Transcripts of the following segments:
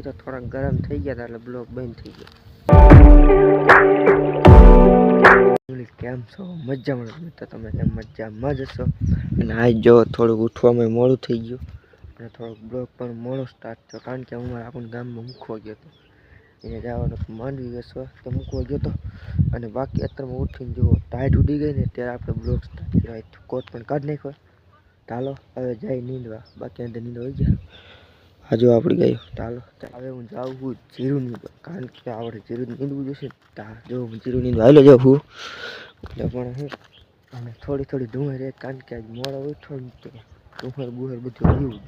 એ તો થોડાક ગરમ થઈ ગયા એટલે બ્લોક બંધ થઈ ગયો. કેમ છો? મજામાં મિત્રો તમે કેમ મજામાં જ હશો? અને આજ જો થોડુંક ઉઠવામાં મોડું થઈ ગયું. અને થોડોક બ્લોક પણ મોડો સ્ટાર્ટ થયો. કારણ કે હું આપણને ગામમાં મૂકવા ગયો હતો. એને જવાનો માંડવી હશો તો મૂકવા ગયો હતો અને બાકી અત્યારમાં ઉઠીને જુઓ ટાઈટ ઉડી ગઈ ને ત્યારે આપણે બ્લોક સ્ટાર્ટ કર્યો. કોટ પણ કાઢી નાખ્યો. ચાલો, હવે જાય નીંદવા. બાકી અંદર નીંદ હોય ગયા. આ જો આપણી ગયો ચાલો હવે હું જાઉં છું જીરું નીંદવા કારણ કે આપણે જીરું નીંદવું જોશે જો હું જીરું નીંદવા આવેલો જાઉં છું. એટલે પણ હું અને થોડી થોડી ધુંમર રહે, કારણ કે આજ મોડો તો ધુંમર બુહર બધું આવ્યું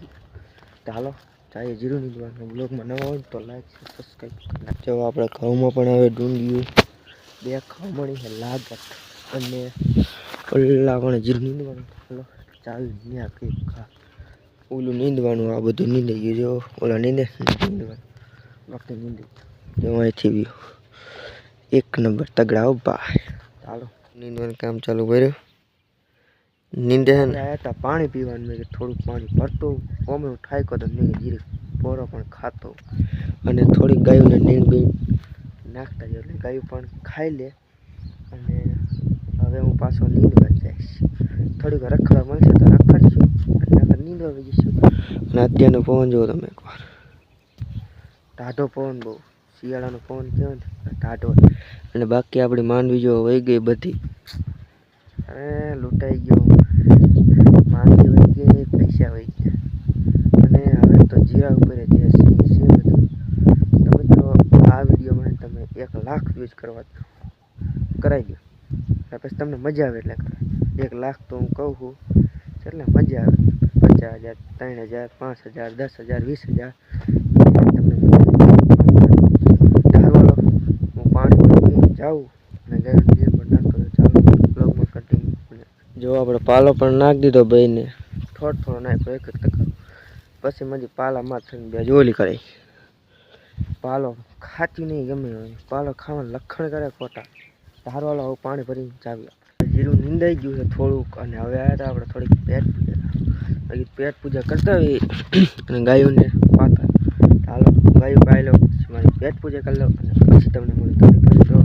ચાલો ચાલે જીરું નીંદવાનું બ્લોગમાં નવા હોય તો લાઈક સબસ્ક્રાઈબ કરી નાખજો. આપણે ઘઉંમાં પણ હવે ડુંડિયું બે ખમણી છે, લાગત. અને ઓલા પણ જીરું નીંદવાનું. ચાલો ચાલ, ન્યા કંઈક ઓલું નીંદવાનું આ બધું નીંદી ગયું જો ઓલા નીંદે નીંદવાનું. બાકી નીંદી. જો અહીંથી એક નંબર તગડા ઊભા ચાલો. નીંદવાનું કામ ચાલુ કર્યું. નીંદે ને? આવ્યા હતા પાણી પીવાનું મેં થોડુંક પાણી ભરતો ઓમે હું ઠાયકો તો મેં જીરે પોરો પણ ખાતો અને થોડીક ગાયોને નીંદ બી નાખતા જ એટલે ગાયું પણ ખાઈ લે. અને હવે હું પાછો નીંદવા જઈશ. થોડીક રખડવા મળશે તો રખડશું. અને અત્યારનો પવન જુઓ તમે એકવાર ટાઢો પવન બહુ. શિયાળાનો પવન કેવો ને? ટાઢો. અને બાકી આપણી માંડવી જો વહી ગઈ બધી. અરે લૂંટાઈ ગયો. માંડવી વહી ગઈ પૈસા વહી ગયા. અને હવે તો જીરા ઉપર જે છે છે બધું. તો મિત્રો આ વિડીયોમાં તમે એક લાખ વ્યૂઝ કરવા કરાવી દો. પછી તમને મજા આવે એટલે કરાય. એક લાખ તો હું કહું છું. એટલે મજા આવે પચાસ હજાર ત્રણ હજાર, પાંચ હજાર, દસ હજાર, વીસ હજાર. ધારવાલો હું પીને જાઉં અને જો આપણે પાલો પણ નાખી દીધો ભાઈને થોડો થોડો નાખ્યો એક એક ટકા. પછી મજી પાલામાં થઈને બે જોલી કરે. પાલો ખાતી નહીં ગમે પાલો ખાવાનું લખણ કરે ખોટા. ધારવાલો હવે પાણી ભરીને ચાવ્યા જીરું નીંદાઈ ગયું છે થોડુંક અને હવે આવ્યા હતા આપણે થોડીક પેટ પૂજા બાકી પેટ પૂજા કરતા હોઈએ અને ગાયોને પાતા ચાલો ગાયું પાઈ લો, પછી મારી પેટ પૂજા કરી લો અને પછી તમને મળું. તમે પછી જો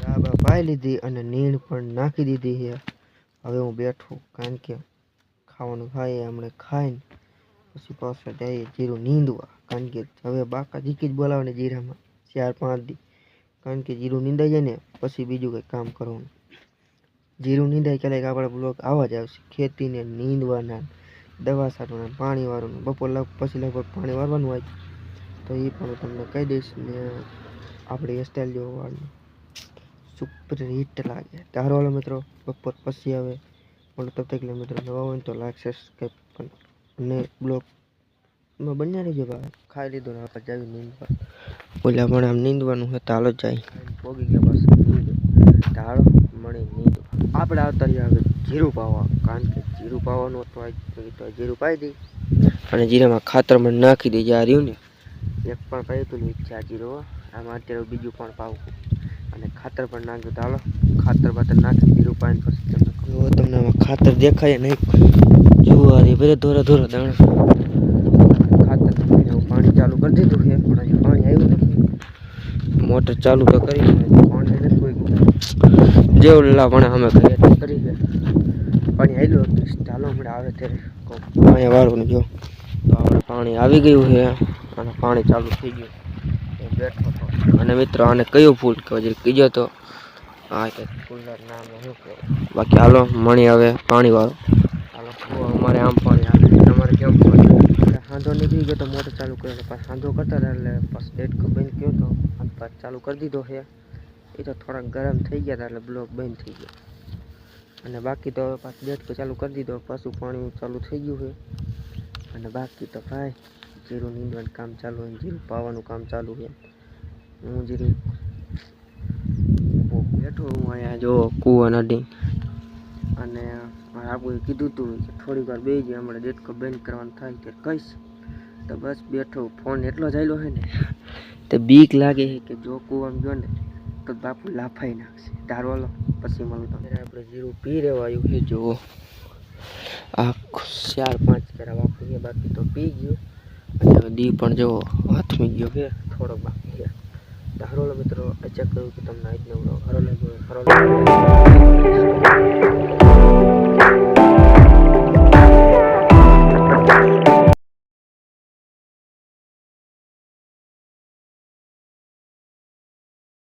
ગા બા પાઈ લીધી અને નીણ પણ નાખી દીધી છે. હવે હું બેઠું કારણ કે ખાવાનું ખાઈએ, હમણાં ખાઈને પછી પાછા જઈએ જીરું નીંદવા. કારણ કે હવે બાકા જીકી જ બોલાવે ને જીરામાં, ચાર પાંચ દી. કારણ કે જીરું નીંદાઈ જાય ને, પછી બીજું કંઈ કામ કરવાનું. જીરું નીંદાય ક્યારેક આપણે બ્લોક આવા જ આવશે. ખેતીને નીંદવાના, દવા છાંટવાના પાણી વાળવાનું બપોર પછી લગભગ પાણી વારવાનું હોય તો એ પણ હું તમને કહી દઈશ ને આપણી હેરસ્ટાઈલ જેવો વાળનું. સુપર હિટ લાગે. તારો વાળો મિત્રો, બપોર પછી આવે. પણ તબ કિલોમીટર મિત્રો નવા હોય તો લાઈક સબસ્ક્રાઈબ પણ. અને બ્લોકમાં બન્યા રહેજો ભાઈ. ખાઈ લીધો ને આપણે જાવી નીંદવા. ઓલા પણ આમ નીંદવાનું હોય તાલો જાય. પોગી ગયા પાસે નીંદ મણે નીંદ આપણે અત્યારે હવે જીરું પાવા કારણ કે જીરું પાવાનું હતું મેં જીરું પાઈ દઈ. અને જીરામાં ખાતર મને નાખી દઈ આ રહ્યું ને એક પણ પાયું હતું ને ઈચ્છા જીરો આમાં અત્યારે બીજું પણ પાવું અને ખાતર પણ નાખ્યું ચાલો ખાતર બાતર નાખી જીરું પાઈને પછી તમને કહ્યું તમને આમાં ખાતર દેખાય નહીં જુઓ આ બધા ધોરા ધોરા દાણા. ખાતર પાણી ચાલુ કરી દીધું છે પણ પાણી આવ્યું નથી. મોટર ચાલુ તો કરી પાણી જે ઓલા પણ અમે કરીએ તે કરી છે. પાણી આવ્યું હતું ચાલો હમણાં આવે ત્યારે કહું અહીંયા વાળું ને જો. તો આપણે પાણી આવી ગયું છે અને પાણી ચાલુ થઈ ગયું. એ બેઠો હતો અને મિત્રો આને કયું ફૂલ કહેવાય? જરીક કીજો તો. હા કે ફૂલના નામ શું કહેવાય? બાકી હાલો મણી આવે પાણી વાળો હાલો જુઓ અમારે આમ પાણી આવે તમારે કેમ પાણી આવે સાંધો નીકળી ગયો તો મોટર ચાલુ કરીને પાછો સાંધો કરતા હતા એટલે પાછો ડેટકો બંધ ગયો તો. અને પાછો ચાલુ કરી દીધો છે. એ તો થોડાક ગરમ થઈ ગયા હતા એટલે બ્લોક બંધ થઈ ગયો. અને બાકી તો હવે પાછું ડેટકો ચાલુ કરી દીધો, પાછું પાણી ચાલુ થઈ ગયું છે. અને બાકી તો ભાઈ જીરું નીંદવાનું કામ ચાલુ હોય ને જીરું પાવાનું કામ ચાલુ છે હું જીરું ઊભો બેઠો હું અહીંયા જો કૂવા નદી અને મારે આપણું કીધું હતું કે થોડીક વાર બેસી જાય હમણાં ડેટકો બંધ કરવાનું થાય ત્યારે કહીશ. તો બસ બેઠો, ફોન એટલો ચાલ્યો છે ને, તે બીક લાગે છે કે જો કૂવામાં ગયો ને તો બાપુ લાફાઈ નાખશે. ધારવાલો પછી મળું તો આપણે જીરું પી રહેવાયું છે, જુઓ. આ ચાર પાંચ કરા વાપરીએ બાકી તો પી ગયું. અને દી પણ જુઓ, હાથમી ગયો કે થોડોક બાકી છે. તો હરોલો મિત્રો ચેક કર્યું કે તમને આજનો સારો લાગ્યો હોય.